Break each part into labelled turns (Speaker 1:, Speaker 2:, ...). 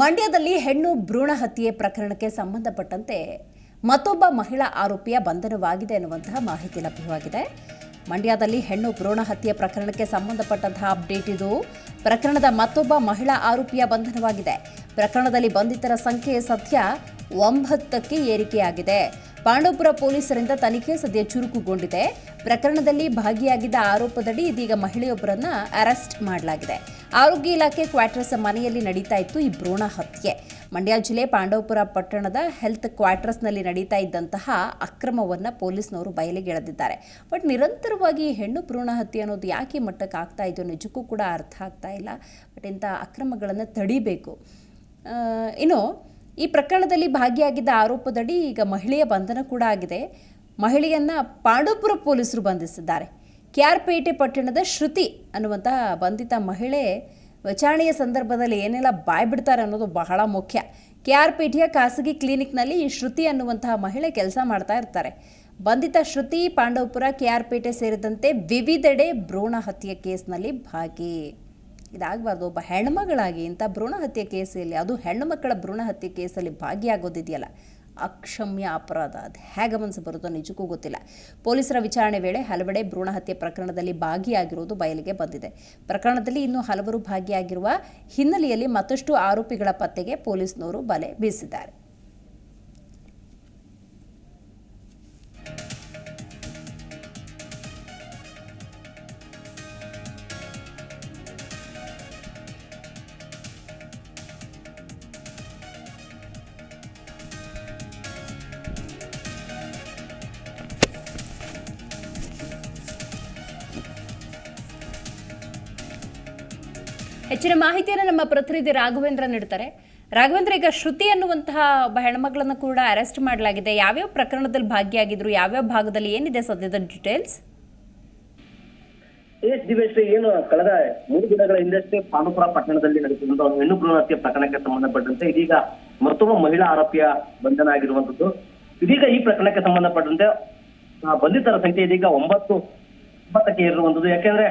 Speaker 1: ಮಂಡ್ಯದಲ್ಲಿ ಹೆಣ್ಣು ಭ್ರೂಣ ಹತ್ಯೆ ಪ್ರಕರಣಕ್ಕೆ ಸಂಬಂಧಪಟ್ಟಂತೆ ಮತ್ತೊಬ್ಬ ಮಹಿಳಾ ಆರೋಪಿಯ ಬಂಧನವಾಗಿದೆ ಎನ್ನುವಂತಹ ಮಾಹಿತಿ ಲಭ್ಯವಾಗಿದೆ. ಮಂಡ್ಯದಲ್ಲಿ ಹೆಣ್ಣು ಭ್ರೂಣ ಹತ್ಯೆ ಪ್ರಕರಣಕ್ಕೆ ಸಂಬಂಧಪಟ್ಟಂತಹ ಅಪ್ಡೇಟ್ ಇದು. ಪ್ರಕರಣದ ಮತ್ತೊಬ್ಬ ಮಹಿಳಾ ಆರೋಪಿಯ ಬಂಧನವಾಗಿದೆ. ಪ್ರಕರಣದಲ್ಲಿ ಬಂಧಿತರ ಸಂಖ್ಯೆ ಸದ್ಯ ಒಂಬತ್ತಕ್ಕೆ ಏರಿಕೆಯಾಗಿದೆ. ಪಾಂಡವಪುರ ಪೊಲೀಸರಿಂದ ತನಿಖೆ ಸದ್ಯ ಚುರುಕುಗೊಂಡಿದೆ. ಪ್ರಕರಣದಲ್ಲಿ ಭಾಗಿಯಾಗಿದ್ದ ಆರೋಪದಡಿ ಇದೀಗ ಮಹಿಳೆಯೊಬ್ಬರನ್ನ ಅರೆಸ್ಟ್ ಮಾಡಲಾಗಿದೆ. ಆರೋಗ್ಯ ಇಲಾಖೆ ಕ್ವಾರ್ಟರ್ಸ್ ಮನೆಯಲ್ಲಿ ನಡೀತಾ ಇತ್ತು ಈ ಭ್ರೂಣ ಹತ್ಯೆ. ಮಂಡ್ಯ ಜಿಲ್ಲೆ ಪಾಂಡವಪುರ ಪಟ್ಟಣದ ಹೆಲ್ತ್ ಕ್ವಾರ್ಟರ್ಸ್ನಲ್ಲಿ ನಡೀತಾ ಇದ್ದಂತಹ ಅಕ್ರಮವನ್ನು ಪೊಲೀಸ್ನವರು ಬಯಲಿಗೆಳೆದಿದ್ದಾರೆ ಬಟ್ ನಿರಂತರವಾಗಿ ಹೆಣ್ಣು ಭ್ರೂಣ ಹತ್ಯೆ ಅನ್ನೋದು ಯಾಕೆ ಮಟ್ಟಕ್ಕೆ ಆಗ್ತಾ ಇದೆಯೋ ನಿಜಕ್ಕೂ ಕೂಡ ಅರ್ಥ ಆಗ್ತಾ ಇಲ್ಲ. ಬಟ್ ಇಂಥ ಅಕ್ರಮಗಳನ್ನು ತಡಿಬೇಕು. ಇನ್ನು ಈ ಪ್ರಕರಣದಲ್ಲಿ ಭಾಗಿಯಾಗಿದ್ದ ಆರೋಪದಡಿ ಈಗ ಮಹಿಳೆಯ ಬಂಧನ ಕೂಡ ಆಗಿದೆ. ಮಹಿಳೆಯನ್ನ ಪಾಂಡವಪುರ ಪೊಲೀಸರು ಬಂಧಿಸಿದ್ದಾರೆ. ಕ್ಯಾರ್ಪೇಟೆ ಪಟ್ಟಣದ ಶ್ರುತಿ ಅನ್ನುವಂತಹ ಬಂಧಿತ ಮಹಿಳೆ ವಿಚಾರಣೆಯ ಸಂದರ್ಭದಲ್ಲಿ ಏನೆಲ್ಲ ಬಾಯ್ ಬಿಡ್ತಾರೆ ಅನ್ನೋದು ಬಹಳ ಮುಖ್ಯ. ಕ್ಯಾರ್ಪೇಟೆಯ ಖಾಸಗಿ ಕ್ಲಿನಿಕ್ನಲ್ಲಿ ಈ ಶ್ರುತಿ ಅನ್ನುವಂತಹ ಮಹಿಳೆ ಕೆಲಸ ಮಾಡ್ತಾ ಇರ್ತಾರೆ. ಬಂಧಿತ ಶ್ರುತಿ ಪಾಂಡವಪುರ ಕೆಆರ್ಪೇಟೆ ಸೇರಿದಂತೆ ವಿವಿಧೆಡೆ ಭ್ರೂಣ ಹತ್ಯೆ ಕೇಸ್ನಲ್ಲಿ ಭಾಗಿ. ಇದಾಗಬಾರ್ದು. ಒಬ್ಬ ಹೆಣ್ಮಗಳಾಗಿ ಇಂಥ ಭ್ರೂಣ ಹತ್ಯೆ ಕೇಸಲ್ಲಿ ಅದು ಹೆಣ್ಣು ಮಕ್ಕಳ ಭ್ರೂಣ ಹತ್ಯೆ ಕೇಸಲ್ಲಿ ಭಾಗಿಯಾಗೋದಿದೆಯಲ್ಲ? ಅಕ್ಷಮ್ಯ ಅಪರಾಧ. ಅದು ಹೇಗೆ ಮನಸ್ಸು ಬರುತ್ತೋ ನಿಜಕ್ಕೂ ಗೊತ್ತಿಲ್ಲ. ಪೊಲೀಸರ ವಿಚಾರಣೆ ವೇಳೆ ಹಲವೆಡೆ ಭ್ರೂಣ ಹತ್ಯೆ ಪ್ರಕರಣದಲ್ಲಿ ಭಾಗಿಯಾಗಿರುವುದು ಬಯಲಿಗೆ ಬಂದಿದೆ. ಪ್ರಕರಣದಲ್ಲಿ ಇನ್ನೂ ಹಲವರು ಭಾಗಿಯಾಗಿರುವ ಹಿನ್ನೆಲೆಯಲ್ಲಿ ಮತ್ತಷ್ಟು ಆರೋಪಿಗಳ ಪತ್ತೆಗೆ ಪೊಲೀಸ್ನವರು ಬಲೆ ಬೀಸಿದ್ದಾರೆ. ಹೆಚ್ಚಿನ ಮಾಹಿತಿಯನ್ನು ನಮ್ಮ ಪ್ರತಿನಿಧಿ ರಾಘವೇಂದ್ರ ನೀಡ್ತಾರೆ. ರಾಘವೇಂದ್ರ, ಈಗ ಶ್ರುತಿ ಅನ್ನುವಂತಹ ಒಬ್ಬ ಹೆಣ್ಮಗಳನ್ನು ಕೂಡ ಅರೆಸ್ಟ್ ಮಾಡಲಾಗಿದೆ. ಯಾವ್ಯಾವ ಪ್ರಕರಣದಲ್ಲಿ ಭಾಗಿಯಾಗಿದ್ರು, ಯಾವ್ಯಾವ ಭಾಗದಲ್ಲಿ ಏನಿದೆ ಸದ್ಯದ ಡೀಟೇಲ್ಸ್
Speaker 2: ಎಸ್ ದಿವೇಶ್ರೀ ಏನು, ಕಳೆದ ಮೂರು ದಿನಗಳ ಹಿಂದಷ್ಟೇ ಪಾಂಡುಪುರ ಪಟ್ಟಣದಲ್ಲಿ ನಡೆಸಿದಂತ ಒಂದು ಹೆಣ್ಣು ಭ್ರೂಣ ಹತ್ಯೆ ಪ್ರಕರಣಕ್ಕೆ ಸಂಬಂಧಪಟ್ಟಂತೆ ಇದೀಗ ಮತ್ತೊಬ್ಬ ಮಹಿಳಾ ಆರೋಪಿಯ ಬಂಧನ ಆಗಿರುವಂತದ್ದು ಇದೀಗ ಈ ಪ್ರಕರಣಕ್ಕೆ ಸಂಬಂಧಪಟ್ಟಂತೆ ಬಂಧಿತರ ಸಂಖ್ಯೆ ಇದೀಗ ಒಂಬತ್ತು, ಒಂಬತ್ತಕ್ಕೆ ಇರುವಂತದ್ದು ಯಾಕೆಂದ್ರೆ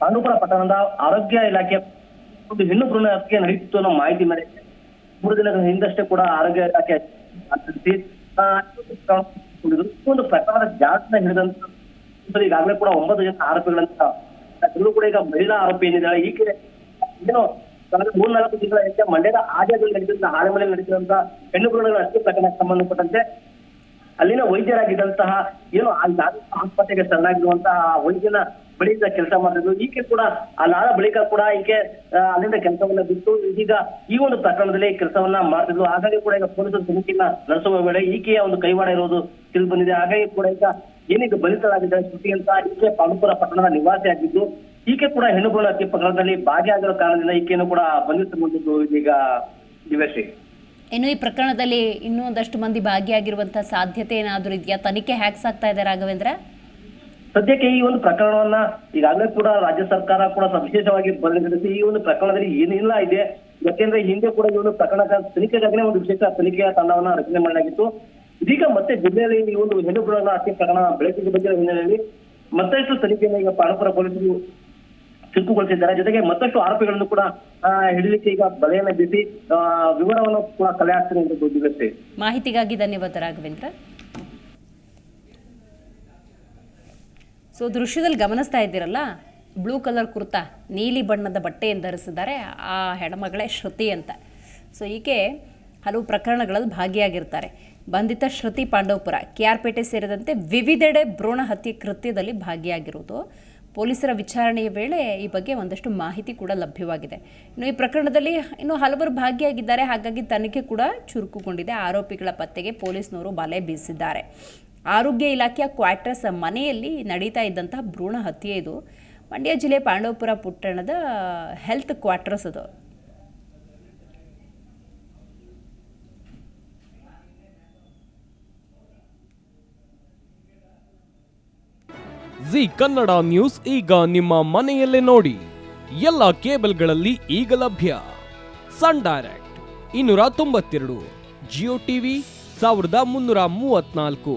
Speaker 2: ಪಾಂಡುಪುರ ಪಟ್ಟಣದ ಆರೋಗ್ಯ ಇಲಾಖೆ ಒಂದು ಹೆಣ್ಣು ಭ್ರೂಣ ಹತ್ಯೆ ನಡೆಯುತ್ತಿತ್ತು ಅನ್ನೋ ಮಾಹಿತಿ ಮೇಲೆ ಮೂರು ದಿನಗಳ ಹಿಂದಷ್ಟೇ ಕೂಡ ಆರೋಗ್ಯ ಇಲಾಖೆ ಆ, ಒಂದು ಪ್ರಕರಣದ ಜಾಡನ್ನ ಹಿಡಿದಂತ ಈಗಾಗಲೇ ಕೂಡ ಒಂಬತ್ತು ಜನ ಆರೋಪಿಗಳಂತ ಅದರಲ್ಲೂ ಕೂಡ ಈಗ ಮಹಿಳಾ ಆರೋಪಿ ಏನಿದ್ದಾಳೆ ಈಕೆ ಏನು ಕಳೆದ ಮೂರ್ನಾಲ್ಕು ದಿನಗಳ ಹಿಂದೆ ಮಂಡ್ಯದ ಆಜಾದಲ್ಲಿ ನಡೆದಿದ್ದ ಆಳೆಮಲೆ ನಡೆಸಿದಂತ ಹೆಣ್ಣು ಭ್ರೂಣಗಳ ಹತ್ಯೆ ಪ್ರಕರಣಕ್ಕೆ ಸಂಬಂಧಪಟ್ಟಂತೆ ಅಲ್ಲಿನ ವೈದ್ಯರಾಗಿದ್ದಂತಹ ಏನು ಅಲ್ಲಿ ಆಸ್ಪತ್ರೆಗೆ ಶರಣಾಗಿರುವಂತಹ ಆ ವೈದ್ಯನ ಬಳಿಯಿಂದ ಕೆಲಸ ಮಾಡಿದ್ರು. ಈಕೆ ಕೂಡ ಅಲ್ಲಾದ ಬಳಿಕ ಕೂಡ ಈಕೆ ಅಲ್ಲಿಂದ ಕೆಲಸವನ್ನ ಬಿಟ್ಟು ಇದೀಗ ಈ ಒಂದು ಪ್ರಕರಣದಲ್ಲಿ ಕೆಲಸವನ್ನ ಮಾಡ್ತಿದ್ರು ಹಾಗಾಗಿ ಕೂಡ ಈಗ ಪೊಲೀಸರು ತನಿಖೆಯನ್ನ ನಡೆಸುವ ವೇಳೆ ಈಕೆಯ ಒಂದು ಕೈವಾಡ ಇರೋದು ತಿಳಿದು ಬಂದಿದೆ. ಹಾಗಾಗಿ ಕೂಡ ಈಗ ಏನೀಗ ಬಲಿತರಾಗಿದ್ದಾರೆ ಶ್ರುತಿ ಅಂತ ಈಕೆ ಪಾಂಡುಪುರ ಪಟ್ಟಣದ ನಿವಾಸಿ ಆಗಿದ್ದು, ಈಕೆ ಕೂಡ ಹೆಣ್ಣು ಭ್ರೂಣ ಹತ್ಯೆ ಪ್ರಕರಣದಲ್ಲಿ ಭಾಗಿಯಾಗಿರೋ ಕಾರಣದಿಂದ ಈಕೆಯನ್ನು ಕೂಡ ಬಂಧಿಸಿಕೊಂಡಿದ್ದು ಇದೀಗ ದಿವೇಶಿ
Speaker 1: ಇನ್ನು ಈ ಪ್ರಕರಣದಲ್ಲಿ ಇನ್ನೊಂದಷ್ಟು ಮಂದಿ ಭಾಗಿಯಾಗಿರುವಂತಹ ಸಾಧ್ಯತೆ ಏನಾದರೂ ಇದೆಯಾ? ತನಿಖೆ ಹ್ಯಾಕ್ಸ್ ಆಗ್ತಾ ಇದೆ ರಾಘವೇಂದ್ರ?
Speaker 2: ಸದ್ಯಕ್ಕೆ ಈ ಒಂದು ಪ್ರಕರಣವನ್ನ ಈಗಾಗಲೇ ಕೂಡ ರಾಜ್ಯ ಸರ್ಕಾರ ಕೂಡ ವಿಶೇಷವಾಗಿ ಪರಿಗಣಿಸಿ ಈ ಒಂದು ಪ್ರಕರಣದಲ್ಲಿ ಏನಿಲ್ಲ ಇದೆ. ಯಾಕೆಂದ್ರೆ ಹಿಂದೆ ಕೂಡ ಈ ಒಂದು ಪ್ರಕರಣ ತನಿಖೆಗಾಗಲೇ ಒಂದು ವಿಶೇಷ ತನಿಖೆಯ ತಂಡವನ್ನ ರಚನೆ ಮಾಡಲಾಗಿತ್ತು. ಇದೀಗ ಮತ್ತೆ ಜಿಲ್ಲೆಯಲ್ಲಿ ಈ ಒಂದು ಹೆಣ್ಣು ಪ್ರಕರಣ ಹತ್ಯೆ ಪ್ರಕರಣ ಬೆಳಕಿಗೆ ಬಂದಿರೋ ಹಿನ್ನೆಲೆಯಲ್ಲಿ ಮತ್ತಷ್ಟು ತನಿಖೆಯನ್ನು ಈಗ ಪಾಂಡವಪುರ ಪೊಲೀಸರು ಚುರುಕುಗೊಳಿಸಿದ್ದಾರೆ. ಜೊತೆಗೆ ಮತ್ತಷ್ಟು ಆರೋಪಿಗಳನ್ನು ಕೂಡ ಹಿಡಿಲಿಕ್ಕೆ ಈಗ ಬಲೆಯನ್ನು ಬಿಸಿ ವಿವರವನ್ನು ಕೂಡ ಕಲೆ ಹಾಕ್ತಾರೆ ಅಂತ
Speaker 1: ಮಾಹಿತಿಗಾಗಿ ಧನ್ಯವಾದ ರಾಘವೇಂದ್ರ ಸೊ ದೃಶ್ಯದಲ್ಲಿ ಗಮನಿಸ್ತಾ ಇದ್ದೀರಲ್ಲ ಬ್ಲೂ ಕಲರ್ ಕುರ್ತಾ, ನೀಲಿ ಬಣ್ಣದ ಬಟ್ಟೆಯನ್ನು ಧರಿಸಿದ್ದಾರೆ ಆ ಹೆಣ್ಮಗಳೇ ಶ್ರುತಿ ಅಂತ. ಸೊ ಈಕೆ ಹಲವು ಪ್ರಕರಣಗಳಲ್ಲಿ ಭಾಗಿಯಾಗಿರ್ತಾರೆ. ಬಂಧಿತ ಶ್ರುತಿ ಪಾಂಡವಪುರ ಕೆಆರ್ಪೇಟೆ ಸೇರಿದಂತೆ ವಿವಿಧೆಡೆ ಭ್ರೂಣ ಹತ್ಯೆ ಕೃತ್ಯದಲ್ಲಿ ಭಾಗಿಯಾಗಿರುವುದು. ಪೊಲೀಸರ ವಿಚಾರಣೆಯ ವೇಳೆ ಈ ಬಗ್ಗೆ ಒಂದಷ್ಟು ಮಾಹಿತಿ ಕೂಡ ಲಭ್ಯವಾಗಿದೆ. ಇನ್ನು ಈ ಪ್ರಕರಣದಲ್ಲಿ ಇನ್ನು ಹಲವರು ಭಾಗಿಯಾಗಿದ್ದಾರೆ, ಹಾಗಾಗಿ ತನಿಖೆ ಕೂಡ ಚುರುಕುಗೊಂಡಿದೆ. ಆರೋಪಿಗಳ ಪತ್ತೆಗೆ ಪೊಲೀಸ್ನವರು ಬಲೆ ಬೀಸಿದ್ದಾರೆ. ಆರೋಗ್ಯ ಇಲಾಖೆಯ ಕ್ವಾರ್ಟರ್ಸ್ ಮನೆಯಲ್ಲಿ ನಡೀತಾ ಇದ್ದಂತಹ ಭ್ರೂಣ ಹತ್ಯೆ ಇದು. ಮಂಡ್ಯ ಜಿಲ್ಲೆ ಪಾಂಡವಪುರ ಪುಟ್ಟಣದ ಹೆಲ್ತ್ ಕ್ವಾರ್ಟರ್ಸ್ ಅದು.
Speaker 3: ಜಿ ಕನ್ನಡ ನ್ಯೂಸ್ ಈಗ ನಿಮ್ಮ ಮನೆಯಲ್ಲೇ ನೋಡಿ. ಎಲ್ಲ ಕೇಬಲ್ಗಳಲ್ಲಿ ಈಗ ಲಭ್ಯ. ಸನ್ ಡೈರೆಕ್ಟ್ ಇನ್ನೂರ ತೊಂಬತ್ತೆರಡು, ಜಿಯೋ ಟಿವಿ ಸಾವಿರದ ಮುನ್ನೂರ ಮೂವತ್ನಾಲ್ಕು